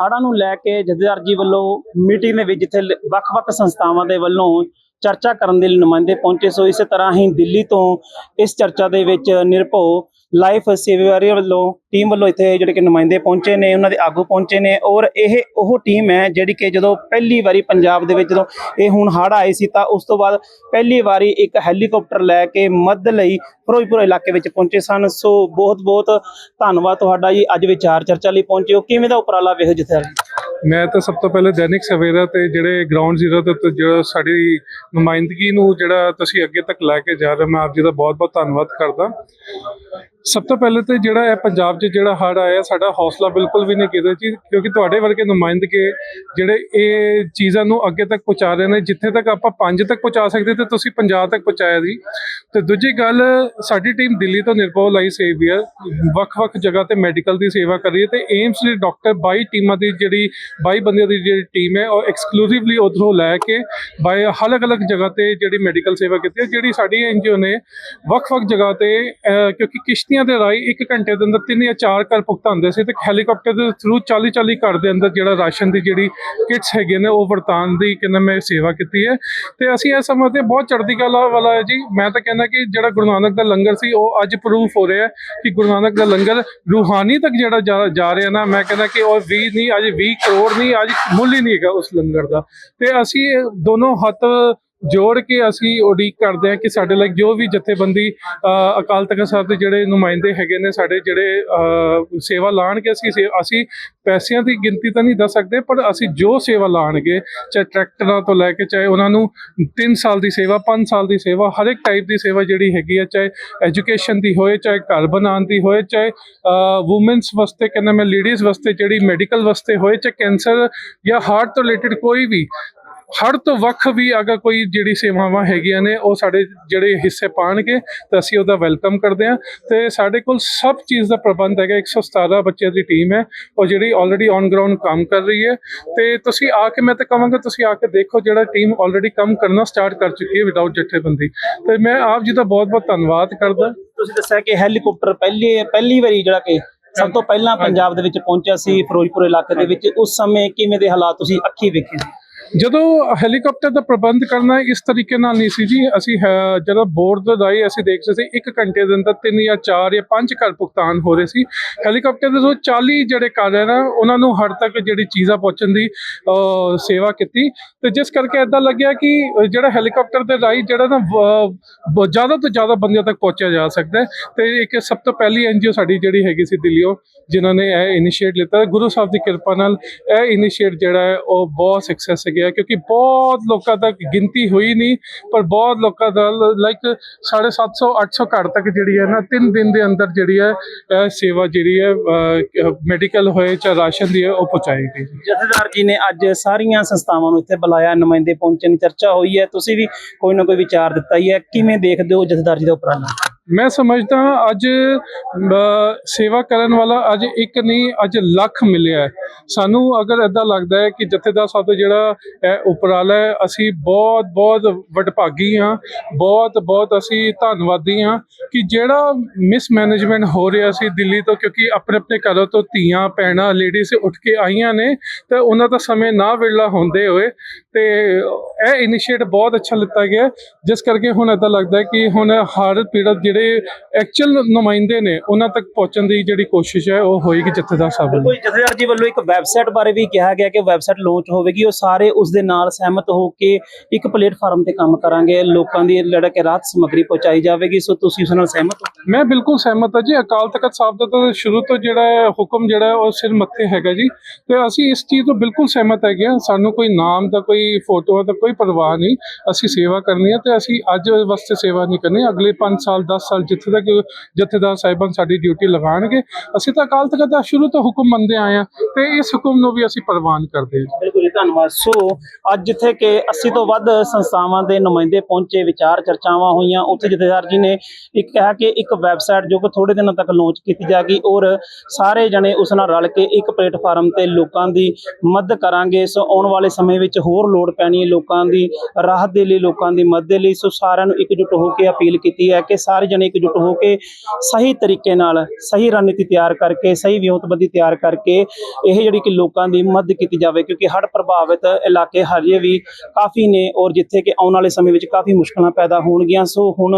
ਹੜ੍ਹਾਂ ਨੂੰ ਲੈ ਕੇ ਜਥੇਦਾਰ ਜੀ ਵੱਲੋਂ ਮੀਟਿੰਗ ਦੇ ਵਿੱਚ ਜਿੱਥੇ ਵੱਖ-ਵੱਖ ਸੰਸਥਾਵਾਂ ਦੇ ਵੱਲੋਂ ਚਰਚਾ ਕਰਨ ਦੇ ਲਈ ਨੁਮਾਇੰਦੇ ਪਹੁੰਚੇ। ਸੋ ਇਸੇ ਤਰ੍ਹਾਂ ਹੀ ਦਿੱਲੀ ਤੋਂ ਇਸ ਚਰਚਾ ਦੇ ਵਿੱਚ ਨਿਰਭਉ ਲਾਈਫ ਸੇਵਾਰੀ ਵੱਲੋਂ, ਟੀਮ ਵੱਲੋਂ ਇੱਥੇ ਜਿਹੜੇ ਕਿ ਨੁਮਾਇੰਦੇ ਪਹੁੰਚੇ ਨੇ, ਉਹਨਾਂ ਦੇ ਆਗੂ ਪਹੁੰਚੇ ਨੇ ਔਰ ਇਹ ਉਹ ਟੀਮ ਹੈ ਜਿਹੜੀ ਕਿ ਜਦੋਂ ਪਹਿਲੀ ਵਾਰੀ ਪੰਜਾਬ ਦੇ ਵਿੱਚ ਜਦੋਂ ਇਹ ਹੁਣ ਹੜ੍ਹ ਆਏ ਸੀ ਤਾਂ ਉਸ ਤੋਂ ਬਾਅਦ ਪਹਿਲੀ ਵਾਰੀ ਇੱਕ ਹੈਲੀਕਾਪਟਰ ਲੈ ਕੇ ਮਦਦ ਲਈ ਫਿਰੋਜ਼ਪੁਰ ਇਲਾਕੇ ਵਿੱਚ ਪਹੁੰਚੇ ਸਨ। ਸੋ ਬਹੁਤ ਬਹੁਤ ਧੰਨਵਾਦ ਤੁਹਾਡਾ ਜੀ। ਅੱਜ ਵਿਚਾਰ ਚਰਚਾ ਲਈ ਪਹੁੰਚੇ ਹੋ। ਕਿਵੇਂ ਦਾ ਉਪਰਾਲਾ ਵੇਖੋ ਜਿੱਥੇ ਮੈਂ ਤਾਂ ਸਭ ਤੋਂ ਪਹਿਲੇ ਦੈਨਿਕ ਸਵੇਰਾ ਤੇ ਜਿਹੜੇ ਗਰਾਊਂਡ ਜ਼ੀਰੋ ਤੇ ਜਿਹੜਾ ਸਾਡੀ ਨੁਮਾਇੰਦਗੀ ਨੂੰ ਜਿਹੜਾ ਤੁਸੀਂ ਅੱਗੇ ਤੱਕ ਲੈ ਕੇ ਜਾ ਰਹੇ ਹੋ, ਮੈਂ ਆਪ ਜੀ ਦਾ ਬਹੁਤ-ਬਹੁਤ ਧੰਨਵਾਦ ਕਰਦਾ। ਸਭ ਤੋਂ ਪਹਿਲੇ ਤੇ ਜਿਹੜਾ ਹੈ ਪੰਜਾਬ 'ਚ ਜਿਹੜਾ ਹੜ੍ਹ ਆਇਆ, ਸਾਡਾ ਹੌਸਲਾ ਬਿਲਕੁਲ ਵੀ ਨਹੀਂ ਗਿਰਿਆ ਜੀ, ਕਿਉਂਕਿ ਤੁਹਾਡੇ ਵਰਗੇ ਨੁਮਾਇੰਦਗੇ ਜਿਹੜੇ ਇਹ ਚੀਜ਼ਾਂ ਨੂੰ ਅੱਗੇ ਤੱਕ ਪਹੁੰਚਾ ਰਹੇ ਨੇ, ਜਿੱਥੇ ਤੱਕ ਆਪਾਂ ਪੰਜ ਤੱਕ ਪਹੁੰਚਾ ਸਕਦੇ ਤੇ ਤੁਸੀਂ ਪੰਜਾਬ ਤੱਕ ਪਹੁੰਚਾਇਆ ਜੀ। ਤੇ ਦੂਜੀ ਗੱਲ, ਸਾਡੀ ਟੀਮ ਦਿੱਲੀ ਤੋਂ ਨਿਰਭਉ ਲਈ ਸੇਵੀ ਹੈ, ਵੱਖ-ਵੱਖ ਜਗ੍ਹਾ ਤੇ ਮੈਡੀਕਲ ਦੀ ਸੇਵਾ ਕਰ ਰਹੀ ਹੈ ਤੇ ਏਮਸ ਦੇ ਡਾਕਟਰ 22 ਟੀਮਾਂ ਦੀ ਜਿਹੜੀ 22 ਬੰਦਿਆਂ ਦੀ ਜਿਹੜੀ ਟੀਮ ਹੈ, ਉਹ ਐਕਸਕਲੂਸਿਵਲੀ ਉਧਰੋਂ ਲੈ ਕੇ ਬਾਈ ਅਲੱਗ-ਅਲੱਗ ਜਗ੍ਹਾ ਤੇ ਜਿਹੜੀ ਮੈਡੀਕਲ ਸੇਵਾ ਕੀਤੀ ਹੈ, ਜਿਹੜੀ ਸਾਡੀ ਐਨਜੀਓ ਨੇ ਵੱਖ-ਵੱਖ ਜਗ੍ਹਾ ਤੇ ਕਿਉਂਕਿ ਕਿਉਂਕਿ ਕਿਸ਼ਤੀਆਂ ਦੇ ਰਾਹੀਂ 1 ਘੰਟੇ ਦੇ ਅੰਦਰ ਤਿੰਨ ਜਾਂ ਚਾਰ ਘਰ ਭੁਗਤਾਉਂਦੇ ਸੀ ਤੇ ਹੈਲੀਕਾਪਟਰ ਦੇ ਥਰੂ 40-40 ਘਰ ਦੇ ਅੰਦਰ ਜਿਹੜਾ ਰਾਸ਼ਨ ਦੀ ਜਿਹੜੀ ਕਿਟਸ ਹੈਗੇ ਨੇ, ਉਹ ਵਰਤਾਨ ਦੀ ਕਿੰਨਾ ਮੈਂ ਸੇਵਾ ਕੀਤੀ ਹੈ। ਤੇ ਅਸੀਂ ਇਹ ਸਮਝਦੇ ਬਹੁਤ ਚੜ੍ਹਦੀ ਕਲਾ ਵਾਲਾ ਹੈ ਜੀ। ਮੈਂ ਤਾਂ ਕਹਿੰਦਾ ਕਿ ਜਿਹੜਾ ਗੁਰੂ ਨਾਨਕ ਦਾ ਲੰਗਰ ਸੀ, ਉਹ ਅੱਜ ਪ੍ਰੂਫ ਹੋ ਰਿਹਾ ਕਿ ਗੁਰੂ ਨਾਨਕ ਦਾ ਲੰਗਰ ਰੂਹਾਨੀ ਤੱਕ ਜਿਹੜਾ ਜਾ- ਜਾ ਰਿਹਾ ਨਾ, ਮੈਂ ਕਹਿੰਦਾ ਕਿ ਉਹ 20 ਨਹੀਂ, ਅੱਜ 20 ਕਰੋੜ ਨਹੀਂ, ਅੱਜ ਮੁੱਲ ਹੀ ਨਹੀਂ ਹੈਗਾ ਉਸ ਲੰਗਰ ਦਾ। ਤੇ ਅਸੀਂ ਇਹ ਦੋਨੋਂ ਹੱਥ ਜੋੜ ਕੇ ਅਸੀਂ ਉਡੀਕ ਕਰਦੇ ਹਾਂ ਕਿ ਸਾਡੇ ਲਈ ਜੋ ਵੀ ਜਥੇਬੰਦੀ ਅਕਾਲ ਤਖਤ ਸਾਹਿਬ ਦੇ ਜਿਹੜੇ ਨੁਮਾਇੰਦੇ ਹੈਗੇ ਨੇ, ਸਾਡੇ ਜਿਹੜੇ ਸੇਵਾ ਲਾਣਗੇ, ਅਸੀਂ ਸੇ- ਅਸੀਂ ਪੈਸਿਆਂ ਦੀ ਗਿਣਤੀ ਤਾਂ ਨਹੀਂ ਦੱਸ ਸਕਦੇ, ਪਰ ਅਸੀਂ ਜੋ ਸੇਵਾ ਲਾਣਗੇ, ਚਾਹੇ ਟਰੈਕਟਰਾਂ ਤੋਂ ਲੈ ਕੇ, ਚਾਹੇ ਉਹਨਾਂ ਨੂੰ 3 ਸਾਲ ਦੀ ਸੇਵਾ 5 ਸਾਲ ਦੀ ਸੇਵਾ, ਹਰ ਇੱਕ ਟਾਈਪ ਦੀ ਸੇਵਾ ਜਿਹੜੀ ਹੈਗੀ ਹੈ, ਚਾਹੇ ਐਜੂਕੇਸ਼ਨ ਦੀ ਹੋਏ, ਚਾਹੇ ਘਰ ਬਣਾਉਣ ਦੀ ਹੋਏ, ਚਾਹੇ ਔਮਨਸ ਵਾਸਤੇ ਕਹਿੰਦਾ ਮੈਂ ਲੇਡੀਜ਼ ਵਾਸਤੇ ਜਿਹੜੀ ਮੈਡੀਕਲ ਵਾਸਤੇ ਹੋਏ, ਚਾਹੇ ਕੈਂਸਰ ਜਾਂ ਹਾਰਟ ਤੋਂ ਰਿਲੇਟਡ ਕੋਈ ਵੀ ਹਰ ਤੋਂ ਵੱਖ ਵੀ ਅਗਰ ਕੋਈ ਜਿਹੜੀ ਸੇਵਾਵਾਂ ਹੈਗੀਆਂ ਨੇ ਉਹ ਸਾਡੇ ਜਿਹੜੇ ਹਿੱਸੇ ਪਾਣਗੇ ਤਾਂ ਅਸੀਂ ਉਹਦਾ ਵੈਲਕਮ ਕਰਦੇ ਹਾਂ। ਤੇ ਸਾਡੇ ਕੋਲ ਸਭ ਚੀਜ਼ ਦਾ ਪ੍ਰਬੰਧ ਹੈਗਾ 117 ਬੱਚਿਆਂ ਦੀ ਟੀਮ ਹੈ ਉਹ ਜਿਹੜੀ ਆਲਰੇਡੀ ਔਨ ਗਰਾਊਂਡ ਕੰਮ ਕਰ ਰਹੀ ਹੈ। ਤੇ ਤੁਸੀਂ ਆ ਕੇ ਮੈਂ ਤਾਂ ਕਹਾਂਗਾ ਤੁਸੀਂ ਆ ਕੇ ਦੇਖੋ ਜਿਹੜਾ ਟੀਮ ਆਲਰੇਡੀ ਕੰਮ ਕਰਨਾ ਸਟਾਰਟ ਕਰ ਚੁੱਕੀ ਹੈ ਵਿਦਆਊਟ ਜਥੇਬੰਦੀ। ਤੇ ਮੈਂ ਆਪ ਜੀ ਦਾ ਬਹੁਤ ਬਹੁਤ ਧੰਨਵਾਦ ਕਰਦਾ। ਤੁਸੀਂ ਦੱਸਿਆ ਕਿ ਹੈਲੀਕਾਪਟਰ ਪਹਿਲੀ ਪਹਿਲੀ ਵਾਰੀ ਜਿਹੜਾ ਕਿ ਸਭ ਤੋਂ ਪਹਿਲਾਂ ਪੰਜਾਬ ਦੇ ਵਿੱਚ ਪਹੁੰਚਿਆ ਸੀ ਫਿਰੋਜ਼ਪੁਰ ਇਲਾਕੇ ਦੇ ਵਿੱਚ। ਉਸ ਸਮੇਂ ਕਿਵੇਂ ਦੇ ਹਾਲਾਤ ਤੁਸੀਂ ਅੱਖੀ ਵੇਖੇ ਸੀ? ਜਦੋਂ ਹੈਲੀਕਾਪਟਰ ਦਾ ਪ੍ਰਬੰਧ ਕਰਨਾ ਇਸ ਤਰੀਕੇ ਨਾਲ ਨਹੀਂ ਸੀ ਜੀ, ਅਸੀਂ ਹੈ- ਜਦੋਂ ਬੋਰਡ ਦੇ ਰਾਹੀਂ ਅਸੀਂ ਦੇਖਦੇ ਸੀ ਇੱਕ ਘੰਟੇ ਦੇ ਅੰਦਰ ਤਿੰਨ ਜਾਂ ਚਾਰ ਜਾਂ ਪੰਜ ਘਰ ਭੁਗਤਾਨ ਹੋ ਰਹੇ ਸੀ। ਹੈਲੀਕਾਪਟਰ ਦੇ ਤੋਂ 40 ਜਿਹੜੇ ਘਰ ਹੈ ਨਾ, ਉਹਨਾਂ ਨੂੰ ਹੜ ਤੱਕ ਜਿਹੜੀ ਚੀਜ਼ਾਂ ਪਹੁੰਚਣ ਦੀ ਸੇਵਾ ਕੀਤੀ। ਤੇ ਜਿਸ ਕਰਕੇ ਇਦਾਂ ਲੱਗਿਆ ਕਿ ਜਿਹੜਾ ਹੈਲੀਕਾਪਟਰ ਦੇ ਰਾਹੀਂ ਜਿਹੜਾ ਨਾ, ਵ- ਜ਼ਿਆਦਾ ਤੋਂ ਜ਼ਿਆਦਾ ਬੰਦਿਆਂ ਤੱਕ ਪਹੁੰਚਿਆ ਜਾ ਸਕਦਾ ਹੈ। ਤੇ ਇੱਕ ਸਭ ਤੋਂ ਪਹਿਲੀ ਐਨਜੀਓ ਸਾਡੀ ਜਿਹੜੀ ਹੈਗੀ ਸੀ ਦਿੱਲੀੋਂ ਜਿਨ੍ਹਾਂ ਨੇ ਇਹ ਇਨੀਸ਼ੀਏਟ ਲਿੱਤਾ। ਗੁਰੂ ਸਾਹਿਬ ਦੀ ਕਿਰਪਾ ਨਾਲ ਇਹ ਇਨੀਸ਼ੀਏਟ ਜਿਹੜਾ ਹੈ, ਉਹ ਬਹੁਤ ਸਕਸੈਸ ਗਿਆ ਕਿਉਂਕਿ ਬਹੁਤ ਲੋਕਾਂ ਤੱਕ ਗਿਣਤੀ ਹੋਈ ਨਹੀਂ, ਪਰ ਬਹੁਤ ਲੋਕਾਂ ਦਾ ਲਾਈਕ 750 800 ਘਰ ਤੱਕ ਜਿਹੜੀ ਹੈ ਨਾ, ਤਿੰਨ ਦਿਨ ਦੇ ਅੰਦਰ ਜਿਹੜੀ ਹੈ ਸੇਵਾ ਜਿਹੜੀ ਹੈ ਮੈਡੀਕਲ ਹੋਏ ਜਾਂ ਰਾਸ਼ਨ ਦੀ ਹੈ, ਉਹ ਪਹੁੰਚਾਈ ਗਈ। ਜਥੇਦਾਰ ਜੀ ਨੇ ਅੱਜ ਸਾਰੀਆਂ ਸੰਸਥਾਵਾਂ ਨੂੰ ਇੱਥੇ ਬੁਲਾਇਆ, ਨੁਮਾਇੰਦੇ ਪਹੁੰਚਣ ਚਰਚਾ ਹੋਈ ਹੈ। ਤੁਸੀਂ ਵੀ ਕੋਈ ਨਾ ਕੋਈ ਵਿਚਾਰ ਦਿੱਤਾ ਹੀ ਹੈ। ਕਿਵੇਂ ਦੇਖਦੇ ਹੋ ਜਥੇਦਾਰ ਜੀ ਦਾ ਉਪਰਾਲਾ? ਮੈਂ ਸਮਝਦਾ ਅੱਜ ਸੇਵਾ ਕਰਨ ਵਾਲਾ ਅੱਜ ਇੱਕ ਨਹੀਂ, ਅੱਜ ਲੱਖ ਮਿਲਿਆ ਸਾਨੂੰ ਅਗਰ ਇਦਾਂ ਲੱਗਦਾ ਹੈ ਕਿ ਜਥੇਦਾਰ ਸਾਹਿਬ ਦਾ ਜਿਹੜਾ ਇਹ ਉਪਰਾਲਾ ਹੈ, ਅਸੀਂ ਬਹੁਤ ਬਹੁਤ ਵਡਭਾਗੀ ਹਾਂ, ਬਹੁਤ ਬਹੁਤ ਅਸੀਂ ਧੰਨਵਾਦੀ ਹਾਂ ਕਿ ਜਿਹੜਾ ਮਿਸਮੈਨੇਜਮੈਂਟ ਹੋ ਰਿਹਾ ਸੀ ਦਿੱਲੀ ਤੋਂ, ਕਿਉਂਕਿ ਆਪਣੇ ਆਪਣੇ ਘਰਾਂ ਤੋਂ ਧੀਆਂ, ਭੈਣਾਂ ਲੇਡੀਜ਼ ਉੱਠ ਕੇ ਆਈਆਂ ਨੇ, ਤੇ ਉਹਨਾਂ ਦਾ ਸਮੇਂ ਨਾ ਵੇਲਾ ਹੁੰਦੇ ਹੋਏ, ਤੇ ਇਹ ਇਨੀਸ਼ੀਏਟ ਬਹੁਤ ਅੱਛਾ ਲਿੱਤਾ ਗਿਆ ਜਿਸ ਕਰਕੇ ਹੁਣ ਇਦਾਂ ਲੱਗਦਾ ਕਿ ਹੁਣ ਹਰ ਪੀੜਤ ਜਿਹੜੇ ਐਕਚੁਅਲ ਨੁਮਾਇੰਦੇ ਨੇ ਉਹਨਾਂ ਤੱਕ ਪਹੁੰਚਣ ਦੀ ਜਿਹੜੀ ਕੋਸ਼ਿਸ਼ ਹੈ ਉਹ ਹੋਏਗੀ ਜਥੇਦਾਰ ਸਾਹਿਬ ਵੱਲੋਂ। ਕੋਈ ਜਥੇਦਾਰ ਜੀ ਵੱਲੋਂ ਇੱਕ ਵੈਬਸਾਈਟ ਬਾਰੇ ਵੀ ਕਿਹਾ ਗਿਆ ਕਿ ਵੈਬਸਾਈਟ ਲਾਂਚ ਹੋਵੇਗੀ ਉਹ ਸਾਰੇ ਉਸ ਦੇ ਨਾਲ ਸਹਿਮਤ ਹੋ ਕੇ ਇੱਕ ਪਲੇਟਫਾਰਮ ਤੇ ਕੰਮ ਕਰਾਂਗੇ ਲੋਕਾਂ ਦੀ ਜਿਹੜਾ ਕਿ ਰਾਹਤ ਸਮੱਗਰੀ ਪਹੁੰਚਾਈ ਜਾਵੇਗੀ ਸੋ ਤੁਸੀਂ ਉਸ ਨਾਲ ਸਹਿਮਤ ਹੋ? ਮੈਂ ਬਿਲਕੁਲ ਸਹਿਮਤ ਹਾਂ ਜੀ ਅਕਾਲ ਤਖਤ ਸਾਹਿਬ ਦਾ ਤਾਂ ਸ਼ੁਰੂ ਤੋਂ ਜਿਹੜਾ ਹੁਕਮ ਜਿਹੜਾ ਉਹ ਸਿਰ ਮੱਥੇ ਹੈਗਾ ਜੀ। ਤੇ ਅਸੀਂ ਇਸ ਚੀਜ਼ ਤੋਂ ਬਿਲਕੁਲ ਸਹਿਮਤ ਹੈਗੇ ਹਾਂ ਸਾਨੂੰ ਕੋਈ ਨਾਮ ਦਾ ਕੋਈ ਫੋਟੋ ਦਾ ਕੋਈ ਪਰਵਾਹ ਨਹੀਂ ਅਸੀਂ ਸੇਵਾ ਕਰਨੀ ਹੈ ਤੇ ਅਸੀਂ ਅੱਜ ਵਾਸਤੇ ਸੇਵਾ ਨਹੀਂ ਕਰਨੀ ਅਗਲੇ 5 ਸਾਲ 10 ਸਾਲ ਜਿੱਥੇ ਤੱਕ ਜਥੇਦਾਰ ਸਾਹਿਬਾਨ ਸਾਡੀ ਡਿਊਟੀ ਲਗਾਉਣਗੇ, ਅਸੀਂ ਤਾਂ ਅਕਾਲ ਤਖਤ ਦਾ ਸ਼ੁਰੂ ਤੋਂ ਹੁਕਮ ਮੰਨਦੇ ਆਏ ਹਾਂ ਤੇ ਇਸ ਹੁਕਮ ਨੂੰ ਵੀ ਅਸੀਂ ਪ੍ਰਵਾਨ ਕਰਦੇ ਹਾਂ। ਬਿਲਕੁਲ ਜੀ, ਧੰਨਵਾਦ। ਸੋ ਅੱਜ ਜਿੱਥੇ ਕਿ 80 ਤੋਂ ਵੱਧ ਸੰਸਥਾਵਾਂ ਦੇ ਨੁਮਾਇੰਦੇ ਪਹੁੰਚੇ, ਵਿਚਾਰ ਚਰਚਾਵਾਂ ਹੋਈਆਂ, ਉੱਥੇ ਜਥੇਦਾਰ ਜੀ ਨੇ ਇੱਕ ਕਿਹਾ ਕਿ ਇੱਕ ਵੈਬਸਾਈਟ ਜੋ ਕਿ ਥੋੜੇ ਦਿਨਾਂ ਤੱਕ ਲਾਂਚ ਕੀਤੀ ਜਾਏਗੀ, ਔਰ ਸਾਰੇ ਜਣੇ ਉਸ ਨਾਲ ਰਲ ਕੇ ਇੱਕ ਪਲੇਟਫਾਰਮ ਤੇ ਲੋਕਾਂ ਦੀ ਮਦਦ ਕਰਾਂਗੇ। ਸੋ ਆਉਣ ਵਾਲੇ ਸਮੇਂ ਵਿੱਚ ਹੋਰ ਲੋੜ ਪੈਣੀ ਹੈ ਲੋਕਾਂ ਦੀ ਰਾਹਤ ਦੇ ਲਈ, ਲੋਕਾਂ ਦੀ ਮਦਦ ਦੇ ਲਈ। ਸੋ ਸਾਰਿਆਂ ਨੂੰ ਇਕਜੁੱਟ ਹੋ ਕੇ ਅਪੀਲ ਕੀਤੀ ਹੈ ਕਿ ਸਾਰੇ ਜਣੇ ਇਕਜੁੱਟ ਹੋ ਕੇ ਸਹੀ ਤਰੀਕੇ ਨਾਲ, ਸਹੀ ਰਣਨੀਤੀ ਤਿਆਰ ਕਰਕੇ, ਸਹੀ ਵਿਉਂਤਬੰਦੀ ਤਿਆਰ ਕਰਕੇ ਇਹ ਜਿਹੜੀ ਕਿ ਲੋਕਾਂ ਦੀ ਮਦਦ ਕੀਤੀ ਜਾਵੇ, ਕਿਉਂਕਿ ਹੜ੍ਹ ਪ੍ਰਭਾਵਿਤ ਇਲਾਕੇ ਹਜੇ ਵੀ ਕਾਫੀ ਨੇ ਔਰ ਜਿੱਥੇ ਕਿ ਆਉਣ ਵਾਲੇ ਸਮੇਂ ਵਿੱਚ ਕਾਫੀ ਮੁਸ਼ਕਲਾਂ ਪੈਦਾ ਹੋਣਗੀਆਂ। ਸੋ ਹੁਣ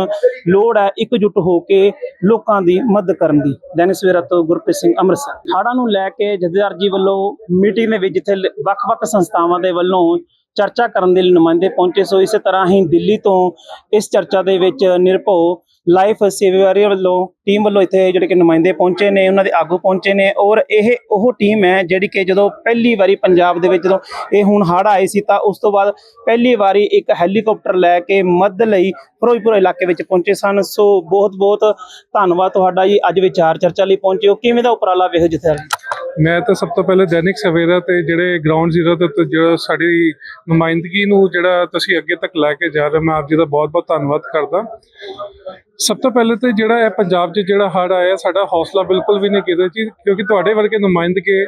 ਲੋੜ ਹੈ ਇਕਜੁੱਟ ਹੋ ਕੇ ਲੋਕਾਂ ਦੀ ਮਦਦ ਕਰਨ ਦੀ। ਦੈਨਿਕ ਸਵੇਰਾ ਤੋਂ ਗੁਰਪ੍ਰੀਤ ਸਿੰਘ ਅੰਮ੍ਰਿਤਸਰ। ਹੜ੍ਹਾਂ ਨੂੰ ਲੈ ਕੇ ਜਥੇਦਾਰ ਜੀ ਵੱਲੋਂ ਮੀਟਿੰਗ ਦੇ ਵਿੱਚ ਜਿੱਥੇ ਵੱਖ-ਵੱਖ ਸੰਸਥਾਵਾਂ ਦੇ ਵੱਲੋਂ ਚਰਚਾ ਕਰਨ ਦੇ ਲਈ ਨੁਮਾਇੰਦੇ ਪਹੁੰਚੇ। ਸੋ ਇਸੇ ਤਰ੍ਹਾਂ ਹੀ ਦਿੱਲੀ ਤੋਂ ਇਸ ਚਰਚਾ ਦੇ ਵਿੱਚ ਨਿਰਭਉ ਲਾਈਫ ਸੇਵਾਰੀ ਵੱਲੋਂ, ਟੀਮ ਵੱਲੋਂ ਇੱਥੇ ਜਿਹੜੇ ਕਿ ਨੁਮਾਇੰਦੇ ਪਹੁੰਚੇ ਨੇ, ਉਹਨਾਂ ਦੇ ਆਗੂ ਪਹੁੰਚੇ ਨੇ ਔਰ ਇਹ ਉਹ ਟੀਮ ਹੈ ਜਿਹੜੀ ਕਿ ਜਦੋਂ ਪਹਿਲੀ ਵਾਰੀ ਪੰਜਾਬ ਦੇ ਵਿੱਚ ਜਦੋਂ ਇਹ ਹੁਣ ਹੜ੍ਹ ਆਏ ਸੀ ਤਾਂ ਉਸ ਤੋਂ ਬਾਅਦ ਪਹਿਲੀ ਵਾਰੀ ਇੱਕ ਹੈਲੀਕਾਪਟਰ ਲੈ ਕੇ ਮਦਦ ਲਈ ਫਿਰੋਜ਼ਪੁਰ ਇਲਾਕੇ ਵਿੱਚ ਪਹੁੰਚੇ ਸਨ। ਸੋ ਬਹੁਤ ਬਹੁਤ ਧੰਨਵਾਦ ਤੁਹਾਡਾ ਜੀ। ਅੱਜ ਵਿਚਾਰ ਚਰਚਾ ਲਈ ਪਹੁੰਚੇ ਹੋ। ਕਿਵੇਂ ਦਾ ਉਪਰਾਲਾ ਵੇਖੋ ਜਿੱਥੇ ਮੈਂ ਤਾਂ ਸਭ ਤੋਂ ਪਹਿਲੇ ਦੈਨਿਕ ਸਵੇਰਾ ਤੇ ਜਿਹੜੇ ਗਰਾਊਂਡ ਜ਼ੀਰੋ ਤੇ ਜਿਹੜਾ ਸਾਡੀ ਨੁਮਾਇੰਦਗੀ ਨੂੰ ਜਿਹੜਾ ਤੁਸੀਂ ਅੱਗੇ ਤੱਕ ਲੈ ਕੇ ਜਾ ਰਹੇ ਹੋ, ਮੈਂ ਆਪ ਜੀ ਦਾ ਬਹੁਤ-ਬਹੁਤ ਧੰਨਵਾਦ ਕਰਦਾ। ਸਭ ਤੋਂ ਪਹਿਲੇ ਤੇ ਜਿਹੜਾ ਹੈ ਪੰਜਾਬ 'ਚ ਜਿਹੜਾ ਹੜ੍ਹ ਆਇਆ, ਸਾਡਾ ਹੌਸਲਾ ਬਿਲਕੁਲ ਵੀ ਨਹੀਂ ਕਿਤੇ ਜੀ, ਕਿਉਂਕਿ ਤੁਹਾਡੇ ਵਰਗੇ ਨੁਮਾਇੰਦਗੇ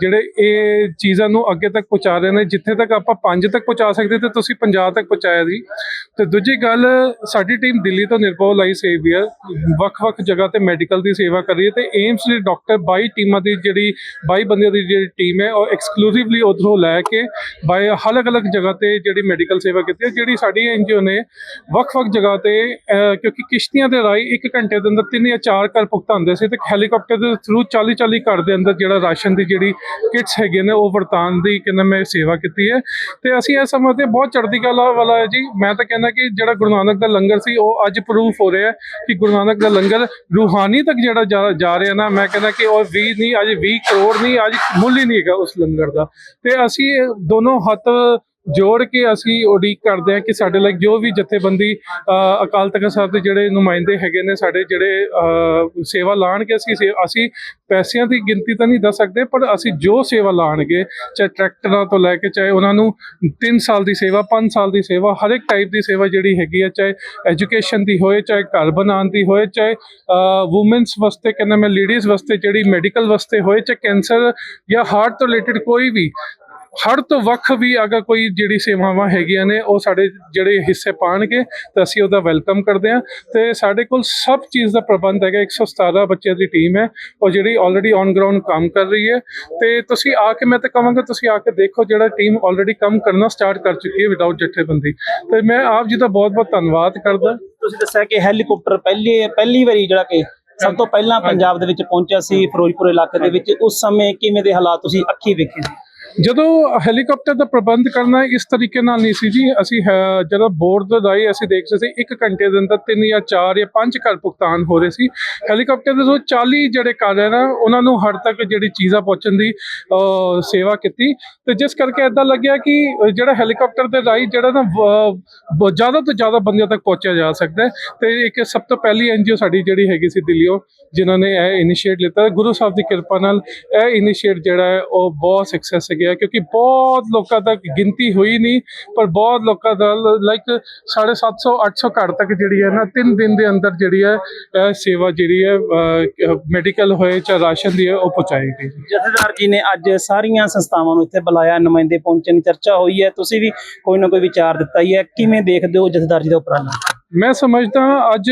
ਜਿਹੜੇ ਇਹ ਚੀਜ਼ਾਂ ਨੂੰ ਅੱਗੇ ਤੱਕ ਪਹੁੰਚਾ ਰਹੇ ਨੇ, ਜਿੱਥੇ ਤੱਕ ਆਪਾਂ ਪੰਜ ਤੱਕ ਪਹੁੰਚਾ ਸਕਦੇ ਤੇ ਤੁਸੀਂ ਪੰਜਾਬ ਤੱਕ ਪਹੁੰਚਾਇਆ ਜੀ। ਤੇ ਦੂਜੀ ਗੱਲ, ਸਾਡੀ ਟੀਮ ਦਿੱਲੀ ਤੋਂ ਨਿਰਭਉ ਲਈ ਸੇਵੀਅਰ ਵੱਖ-ਵੱਖ ਜਗ੍ਹਾ ਤੇ ਮੈਡੀਕਲ ਦੀ ਸੇਵਾ ਕਰ ਰਹੀ ਹੈ ਤੇ ਏਮਸ ਦੇ ਡਾਕਟਰ 22 ਟੀਮਾਂ ਦੀ ਜਿਹੜੀ 22 ਬੰਦਿਆਂ ਦੀ ਜਿਹੜੀ ਟੀਮ ਹੈ, ਉਹ ਐਕਸਕਲੂਸਿਵਲੀ ਉਧਰੋਂ ਲੈ ਕੇ ਬਾਈ ਅਲੱਗ-ਅਲੱਗ ਜਗ੍ਹਾ ਤੇ ਜਿਹੜੀ ਮੈਡੀਕਲ ਸੇਵਾ ਕੀਤੀ ਹੈ, ਜਿਹੜੀ ਸਾਡੀ ਐਨਜੀਓ ਨੇ ਵੱਖ-ਵੱਖ ਜਗ੍ਹਾ ਤੇ ਕਿਉਂਕਿ ਕਿਉਂਕਿ ਕਿਸ਼ਤੀਆਂ ਦੇ ਰਾਹੀਂ 1 ਘੰਟੇ ਦੇ ਅੰਦਰ ਤਿੰਨ ਜਾਂ ਚਾਰ ਘਰ ਭੁਗਤਾਉਂਦੇ ਸੀ ਤੇ ਹੈਲੀਕਾਪਟਰ ਦੇ ਥਰੂ 40-40 ਘਰ ਦੇ ਅੰਦਰ ਜਿਹੜਾ ਰਾਸ਼ਨ ਦੀ ਜਿਹੜੀ ਕਿਟਸ ਹੈਗੇ ਨੇ, ਉਹ ਵਰਤਾਨ ਦੀ ਕਿੰਨਾ ਮੈਂ ਸੇਵਾ ਕੀਤੀ ਹੈ। ਤੇ ਅਸੀਂ ਇਹ ਸਮਝਦੇ ਹਾਂ, ਬਹੁਤ ਚੜ੍ਹਦੀ ਕਲਾ ਵਾਲਾ ਹੈ ਜੀ। ਮੈਂ ਤਾਂ ਕਹਿੰਦਾ ਕਿ ਜਿਹੜਾ ਗੁਰੂ ਨਾਨਕ ਦਾ ਲੰਗਰ ਸੀ, ਉਹ ਅੱਜ ਪ੍ਰੂਫ ਹੋ ਰਿਹਾ ਕਿ ਗੁਰੂ ਨਾਨਕ ਦਾ ਲੰਗਰ ਰੂਹਾਨੀ ਤੱਕ ਜਿਹੜਾ ਜਾ ਜਾ ਰਿਹਾ ਨਾ, ਮੈਂ ਕਹਿੰਦਾ ਕਿ ਉਹ 20 ਨਹੀਂ, ਅੱਜ 20 ਕਰੋੜ ਨਹੀਂ, ਅੱਜ ਮੁੱਲ ਹੀ ਨਹੀਂ ਹੈਗਾ ਉਸ ਲੰਗਰ ਦਾ। ਤੇ ਅਸੀਂ ਦੋਨੋਂ ਹੱਥ ਜੋੜ ਕੇ ਅਸੀਂ ਉਡੀਕ ਕਰਦੇ ਹਾਂ ਕਿ ਸਾਡੇ ਲਈ ਜੋ ਵੀ ਜਥੇਬੰਦੀ ਅਕਾਲ ਤਖਤ ਸਾਹਿਬ ਦੇ ਜਿਹੜੇ ਨੁਮਾਇੰਦੇ ਹੈਗੇ ਨੇ, ਸਾਡੇ ਜਿਹੜੇ ਸੇਵਾ ਲਾਣਗੇ, ਅਸੀਂ ਸੇ- ਅਸੀਂ ਪੈਸਿਆਂ ਦੀ ਗਿਣਤੀ ਤਾਂ ਨਹੀਂ ਦੱਸ ਸਕਦੇ, ਪਰ ਅਸੀਂ ਜੋ ਸੇਵਾ ਲਾਣਗੇ, ਚਾਹੇ ਟਰੈਕਟਰਾਂ ਤੋਂ ਲੈ ਕੇ, ਚਾਹੇ ਉਹਨਾਂ ਨੂੰ 3 ਸਾਲ ਦੀ ਸੇਵਾ 5 ਸਾਲ ਦੀ ਸੇਵਾ, ਹਰ ਇੱਕ ਟਾਈਪ ਦੀ ਸੇਵਾ ਜਿਹੜੀ ਹੈਗੀ ਹੈ, ਚਾਹੇ ਐਜੂਕੇਸ਼ਨ ਦੀ ਹੋਏ, ਚਾਹੇ ਘਰ ਬਣਾਉਣ ਦੀ ਹੋਏ, ਚਾਹੇ ਔਮਨਸ ਵਾਸਤੇ ਕਹਿੰਦਾ ਮੈਂ ਲੇਡੀਜ਼ ਵਾਸਤੇ ਜਿਹੜੀ ਮੈਡੀਕਲ ਵਾਸਤੇ ਹੋਏ, ਚਾਹੇ ਕੈਂਸਰ ਜਾਂ ਹਾਰਟ ਤੋਂ ਰਿਲੇਟਡ ਕੋਈ ਵੀ ਹੜ ਤੋਂ ਵੱਖ ਵੀ ਅਗਰ ਕੋਈ ਜਿਹੜੀ ਸੇਵਾਵਾਂ ਹੈਗੀਆਂ ਨੇ ਉਹ ਸਾਡੇ ਜਿਹੜੇ ਹਿੱਸੇ ਪਾਣਗੇ ਤਾਂ ਅਸੀਂ ਉਹਦਾ ਵੈਲਕਮ ਕਰਦੇ ਹਾਂ। ਤੇ ਸਾਡੇ ਕੋਲ ਸਭ ਚੀਜ਼ ਦਾ ਪ੍ਰਬੰਧ ਹੈਗਾ 117 ਬੱਚਿਆਂ ਦੀ ਟੀਮ ਹੈ ਉਹ ਜਿਹੜੀ ਆਲਰੇਡੀ ਔਨ ਗਰਾਊਂਡ ਕੰਮ ਕਰ ਰਹੀ ਹੈ। ਤੇ ਤੁਸੀਂ ਆ ਕੇ ਮੈਂ ਤਾਂ ਕਹਾਂਗਾ ਤੁਸੀਂ ਆ ਕੇ ਦੇਖੋ ਜਿਹੜਾ ਟੀਮ ਆਲਰੇਡੀ ਕੰਮ ਕਰਨਾ ਸਟਾਰਟ ਕਰ ਚੁੱਕੀ ਹੈ ਵਿਦਆਊਟ ਜਥੇਬੰਦੀ। ਤੇ ਮੈਂ ਆਪ ਜੀ ਦਾ ਬਹੁਤ ਬਹੁਤ ਧੰਨਵਾਦ ਕਰਦਾ। ਤੁਸੀਂ ਦੱਸਿਆ ਕਿ ਹੈਲੀਕਾਪਟਰ ਪਹਿਲੀ ਪਹਿਲੀ ਵਾਰੀ ਜਿਹੜਾ ਕਿ ਸਭ ਤੋਂ ਪਹਿਲਾਂ ਪੰਜਾਬ ਦੇ ਵਿੱਚ ਪਹੁੰਚਿਆ ਸੀ ਫਿਰੋਜ਼ਪੁਰ ਇਲਾਕੇ ਦੇ ਵਿੱਚ। ਉਸ ਸਮੇਂ ਕਿਵੇਂ ਦੇ ਹਾਲਾਤ ਤੁਸੀਂ ਅੱਖੀ ਵੇਖੇ ਸੀ? ਜਦੋਂ ਹੈਲੀਕਾਪਟਰ ਦਾ ਪ੍ਰਬੰਧ ਕਰਨਾ ਇਸ ਤਰੀਕੇ ਨਾਲ ਨਹੀਂ ਸੀ ਜੀ, ਅਸੀਂ ਹੈ- ਜਦੋਂ ਬੋਰਡ ਦੇ ਰਾਹੀਂ ਅਸੀਂ ਦੇਖਦੇ ਸੀ, ਇੱਕ ਘੰਟੇ ਦੇ ਅੰਦਰ ਤਿੰਨ ਜਾਂ ਚਾਰ ਜਾਂ ਪੰਜ ਘਰ ਭੁਗਤਾਨ ਹੋ ਰਹੇ ਸੀ। ਹੈਲੀਕਾਪਟਰ ਦੇ ਤੋਂ 40 ਜਿਹੜੇ ਘਰ ਹੈ ਨਾ, ਉਹਨਾਂ ਨੂੰ ਹੜ ਤੱਕ ਜਿਹੜੀ ਚੀਜ਼ਾਂ ਪਹੁੰਚਣ ਦੀ ਸੇਵਾ ਕੀਤੀ। ਤੇ ਜਿਸ ਕਰਕੇ ਇਦਾਂ ਲੱਗਿਆ ਕਿ ਜਿਹੜਾ ਹੈਲੀਕਾਪਟਰ ਦੇ ਰਾਹੀਂ ਜਿਹੜਾ ਨਾ, ਵ- ਜ਼ਿਆਦਾ ਤੋਂ ਜ਼ਿਆਦਾ ਬੰਦਿਆਂ ਤੱਕ ਪਹੁੰਚਿਆ ਜਾ ਸਕਦਾ ਹੈ। ਤੇ ਇੱਕ ਸਭ ਤੋਂ ਪਹਿਲੀ ਐਨਜੀਓ ਸਾਡੀ ਜਿਹੜੀ ਹੈਗੀ ਸੀ ਦਿੱਲੀਓ, ਜਿਨ੍ਹਾਂ ਨੇ ਇਹ ਇਨੀਸ਼ੀਏਟ ਲਿੱਤਾ। ਗੁਰੂ ਸਾਹਿਬ ਦੀ ਕਿਰਪਾ ਨਾਲ ਇਹ ਇਨੀਸ਼ੀਏਟ ਜਿਹੜਾ ਹੈ, ਉਹ ਬਹੁਤ ਸਕਸੈਸ ਗਿਆ ਕਿਉਂਕਿ ਬਹੁਤ ਲੋਕਾਂ ਤੱਕ ਗਿਣਤੀ ਹੋਈ ਨਹੀਂ, ਪਰ ਬਹੁਤ ਲੋਕਾਂ ਦਾ ਲਾਈਕ 750 800 ਘਰ ਤੱਕ ਜਿਹੜੀ ਹੈ ਨਾ, ਤਿੰਨ ਦਿਨ ਦੇ ਅੰਦਰ ਜਿਹੜੀ ਹੈ ਸੇਵਾ ਜਿਹੜੀ ਹੈ ਮੈਡੀਕਲ ਹੋਏ ਜਾਂ ਰਾਸ਼ਨ ਦੀ ਹੈ, ਉਹ ਪਹੁੰਚਾਈ ਗਈ। ਜਥੇਦਾਰ ਜੀ ਨੇ ਅੱਜ ਸਾਰੀਆਂ ਸੰਸਥਾਵਾਂ ਨੂੰ ਇੱਥੇ ਬੁਲਾਇਆ, ਨੁਮਾਇੰਦੇ ਪਹੁੰਚਣ ਚਰਚਾ ਹੋਈ ਹੈ। ਤੁਸੀਂ ਵੀ ਕੋਈ ਨਾ ਕੋਈ ਵਿਚਾਰ ਦਿੱਤਾ ਹੀ ਹੈ। ਕਿਵੇਂ ਦੇਖਦੇ ਹੋ ਜਥੇਦਾਰ ਜੀ ਦਾ ਉਪਰਾਲਾ? ਮੈਂ ਸਮਝਦਾ ਅੱਜ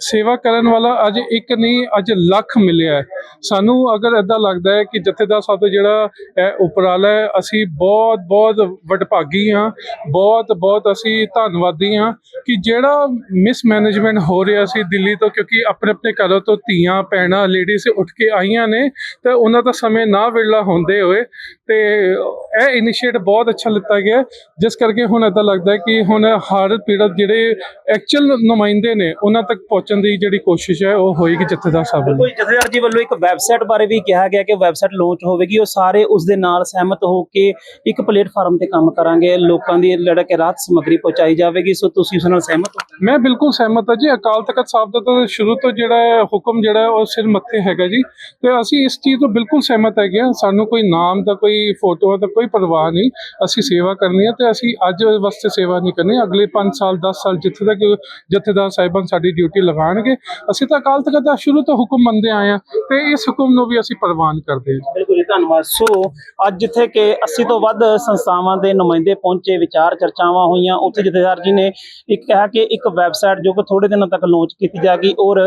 ਸੇਵਾ ਕਰਨ ਵਾਲਾ ਅੱਜ ਇੱਕ ਨਹੀਂ, ਅੱਜ ਲੱਖ ਮਿਲਿਆ ਹੈ। ਸਾਨੂੰ ਅਗਰ ਇਦਾਂ ਲੱਗਦਾ ਹੈ ਕਿ ਜਥੇਦਾਰ ਸਾਹਿਬ ਦਾ ਜਿਹੜਾ ਇਹ ਉਪਰਾਲਾ ਹੈ, ਅਸੀਂ ਬਹੁਤ ਬਹੁਤ ਵਡਭਾਗੀ ਹਾਂ, ਬਹੁਤ ਬਹੁਤ ਅਸੀਂ ਧੰਨਵਾਦੀ ਹਾਂ ਕਿ ਜਿਹੜਾ ਮਿਸਮੈਨੇਜਮੈਂਟ ਹੋ ਰਿਹਾ ਸੀ ਦਿੱਲੀ ਤੋਂ, ਕਿਉਂਕਿ ਆਪਣੇ ਆਪਣੇ ਘਰੋਂ ਤੋਂ ਧੀਆਂ, ਭੈਣਾਂ ਲੇਡੀਜ਼ ਉੱਠ ਕੇ ਆਈਆਂ ਨੇ, ਤੇ ਉਹਨਾਂ ਦਾ ਸਮੇਂ ਨਾ ਵੇਲਾ ਹੁੰਦੇ ਹੋਏ ਤੇ ਇਹ ਇਨੀਸ਼ੀਏਟ ਬਹੁਤ ਅੱਛਾ ਲਿੱਤਾ ਗਿਆ ਜਿਸ ਕਰਕੇ ਹੁਣ ਇਦਾਂ ਲੱਗਦਾ ਕਿ ਹੁਣ ਹਰ ਪੀੜਤ ਜਿਹੜੇ ਐਕਚੁਅਲ ਨੁਮਾਇੰਦੇ ਨੇ, ਉਹਨਾਂ ਤੱਕ ਪਹੁੰਚਣ ਦੀ ਜਿਹੜੀ ਕੋਸ਼ਿਸ਼ ਹੈ, ਉਹ ਹੋਏਗੀ ਜਥੇਦਾਰ ਸਾਹਿਬ ਵੱਲੋਂ ਜਥੇਦਾਰ ਜੀ ਵੱਲੋਂ ਇੱਕ ਵੈਬਸਾਈਟ ਬਾਰੇ ਵੀ ਕਿਹਾ ਗਿਆ ਕਿ ਵੈਬਸਾਈਟ ਲਾਂਚ ਹੋਵੇਗੀ। ਉਹ ਸਾਰੇ ਉਸ ਦੇ ਨਾਲ ਸਹਿਮਤ ਹੋ ਕੇ ਇੱਕ ਪਲੇਟਫਾਰਮ ਤੇ ਕੰਮ ਕਰਾਂਗੇ। ਲੋਕਾਂ ਦੀ ਜਿਹੜਾ ਕਿ ਰਾਹਤ ਸਮੱਗਰੀ ਪਹੁੰਚਾਈ ਜਾਵੇਗੀ। ਸੋ ਤੁਸੀਂ ਉਸ ਨਾਲ ਸਹਿਮਤ ਹੋ? ਮੈਂ ਬਿਲਕੁਲ ਸਹਿਮਤ ਹਾਂ ਜੀ। ਅਕਾਲ ਤਖਤ ਸਾਹਿਬ ਦਾ ਤਾਂ ਸ਼ੁਰੂ ਤੋਂ ਜਿਹੜਾ ਹੁਕਮ ਜਿਹੜਾ ਉਹ ਸਿਰ ਮੱਥੇ ਹੈਗਾ ਜੀ। ਤੇ ਅਸੀਂ ਇਸ ਚੀਜ਼ ਤੋਂ ਬਿਲਕੁਲ ਸਹਿਮਤ ਹੈਗੇ ਹਾਂ। ਸਾਨੂੰ ਕੋਈ ਨਾਮ ਦਾ, ਕੋਈ ਕੋਈ ਫੋਟੋਆਂ ਕੋਈ ਪਰਵਾਹ ਨਹੀਂ। ਅਸੀਂ ਸੇਵਾ ਕਰਨੀ ਹੈ ਤੇ ਅਸੀਂ ਅੱਜ ਵਾਸਤੇ ਸੇਵਾ ਨਹੀਂ ਕਰਨੀ। ਅਗਲੇ 5 ਸਾਲ 10 ਸਾਲ ਜਿੱਥੇ ਤੱਕ ਜਥੇਦਾਰ ਸਾਹਿਬਾਨ ਸਾਡੀ ਡਿਊਟੀ ਲਗਾਉਣਗੇ, ਅਸੀਂ ਤਾਂ ਅਕਾਲ ਤਖਤ ਦਾ ਸ਼ੁਰੂ ਤੋਂ ਹੁਕਮ ਮੰਨਦੇ ਆਏ ਹਾਂ ਤੇ ਇਸ ਹੁਕਮ ਨੂੰ ਵੀ ਅਸੀਂ ਪ੍ਰਵਾਨ ਕਰਦੇ ਹਾਂ ਬਿਲਕੁਲ ਜੀ, ਧੰਨਵਾਦ। ਸੋ, ਅੱਜ ਜਿੱਥੇ ਕਿ 80 ਤੋਂ ਵੱਧ ਸੰਸਥਾਵਾਂ ਦੇ ਨੁਮਾਇੰਦੇ ਪਹੁੰਚੇ, ਵਿਚਾਰ ਚਰਚਾਵਾਂ ਹੋਈਆਂ, ਉੱਥੇ ਜਥੇਦਾਰ ਜੀ ਨੇ ਇੱਕ ਕਿਹਾ ਕਿ ਇੱਕ ਵੈਬਸਾਈਟ ਜੋ ਕਿ ਥੋੜੇ ਦਿਨਾਂ ਤੱਕ ਲਾਂਚ ਕੀਤੀ ਜਾਏਗੀ ਔਰ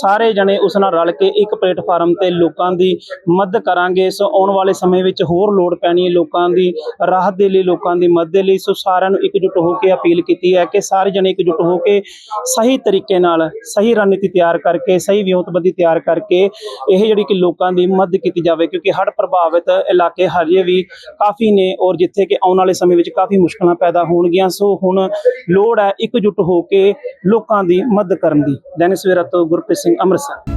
ਸਾਰੇ ਜਣੇ ਉਸ ਨਾਲ ਰਲ ਕੇ ਇੱਕ ਪਲੇਟਫਾਰਮ ਤੇ ਲੋਕਾਂ ਦੀ ਮਦਦ ਕਰਾਂਗੇ। ਸੋ ਆਉਣ ਵਾਲੇ ਸਮੇਂ ਵਿੱਚ ਹੋਰ ਲੋੜ ਪੈਣੀ ਹੈ ਲੋਕਾਂ ਦੀ ਰਾਹਤ ਦੇ ਲਈ, ਲੋਕਾਂ ਦੀ ਮਦਦ ਦੇ ਲਈ। ਸੋ ਸਾਰਿਆਂ ਨੂੰ ਇਕਜੁੱਟ ਹੋ ਕੇ ਅਪੀਲ ਕੀਤੀ ਹੈ ਕਿ ਸਾਰੇ ਜਣੇ ਇਕਜੁੱਟ ਹੋ ਕੇ ਸਹੀ ਤਰੀਕੇ ਨਾਲ, ਸਹੀ ਰਣਨੀਤੀ ਤਿਆਰ ਕਰਕੇ, ਸਹੀ ਵਿਉਂਤਬੰਦੀ ਤਿਆਰ ਕਰਕੇ ਇਹ ਜਿਹੜੀ ਕਿ ਲੋਕਾਂ ਦੀ ਮਦਦ ਕੀਤੀ ਜਾਵੇ ਕਿਉਂਕਿ ਹੜ੍ਹ ਪ੍ਰਭਾਵਿਤ ਇਲਾਕੇ ਹਜੇ ਵੀ ਕਾਫੀ ਨੇ ਔਰ ਜਿੱਥੇ ਕਿ ਆਉਣ ਵਾਲੇ ਸਮੇਂ ਵਿੱਚ ਕਾਫੀ ਮੁਸ਼ਕਲਾਂ ਪੈਦਾ ਹੋਣਗੀਆਂ। ਸੋ ਹੁਣ ਲੋੜ ਹੈ ਇਕਜੁੱਟ ਹੋ ਕੇ ਕੇ ਲੋਕਾਂ ਦੀ ਮਦਦ ਕਰਨ ਦੀ। ਦੈਨਿਕ ਸਵੇਰਾ ਤੋਂ ਗੁਰਪ੍ਰੀਤ ਸਿੰਘ ਅੰਮ੍ਰਿਤਸਰ।